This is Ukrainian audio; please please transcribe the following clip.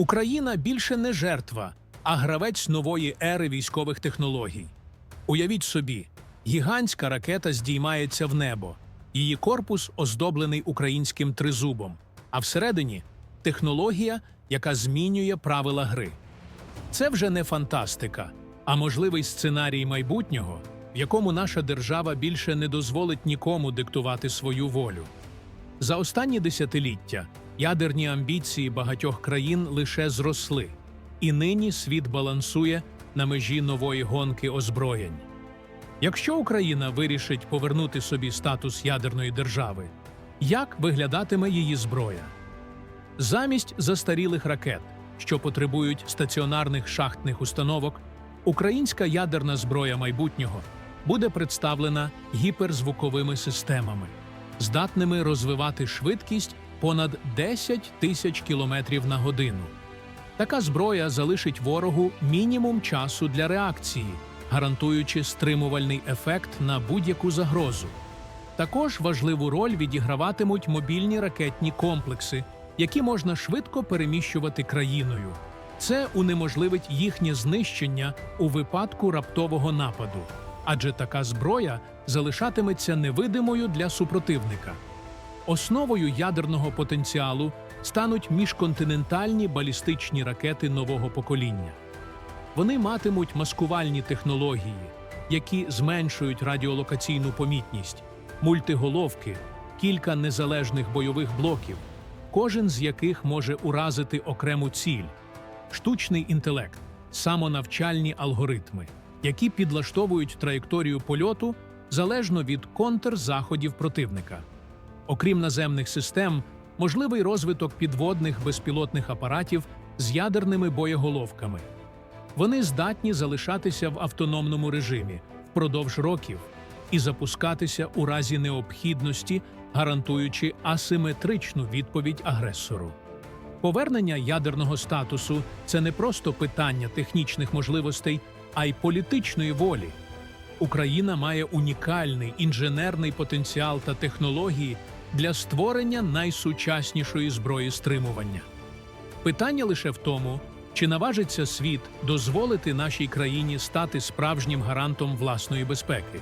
Україна більше не жертва, а гравець нової ери військових технологій. Уявіть собі, гігантська ракета здіймається в небо, її корпус оздоблений українським тризубом, а всередині технологія, яка змінює правила гри. Це вже не фантастика, а можливий сценарій майбутнього, в якому наша держава більше не дозволить нікому диктувати свою волю. За останні десятиліття ядерні амбіції багатьох країн лише зросли, і нині світ балансує на межі нової гонки озброєнь. Якщо Україна вирішить повернути собі статус ядерної держави, як виглядатиме її зброя? Замість застарілих ракет, що потребують стаціонарних шахтних установок, українська ядерна зброя майбутнього буде представлена гіперзвуковими системами, здатними розвивати швидкість понад 10 тисяч кілометрів на годину. Така зброя залишить ворогу мінімум часу для реакції, гарантуючи стримувальний ефект на будь-яку загрозу. Також важливу роль відіграватимуть мобільні ракетні комплекси, які можна швидко переміщувати країною. Це унеможливить їхнє знищення у випадку раптового нападу, адже така зброя залишатиметься невидимою для супротивника. Основою ядерного потенціалу стануть міжконтинентальні балістичні ракети нового покоління. Вони матимуть маскувальні технології, які зменшують радіолокаційну помітність, мультиголовки, кілька незалежних бойових блоків, кожен з яких може уразити окрему ціль, штучний інтелект, самонавчальні алгоритми, які підлаштовують траєкторію польоту залежно від контрзаходів противника. Окрім наземних систем, можливий розвиток підводних безпілотних апаратів з ядерними боєголовками. Вони здатні залишатися в автономному режимі впродовж років і запускатися у разі необхідності, гарантуючи асиметричну відповідь агресору. Повернення ядерного статусу це не просто питання технічних можливостей, а й політичної волі. Україна має унікальний інженерний потенціал та технології для створення найсучаснішої зброї стримування. Питання лише в тому, чи наважиться світ дозволити нашій країні стати справжнім гарантом власної безпеки.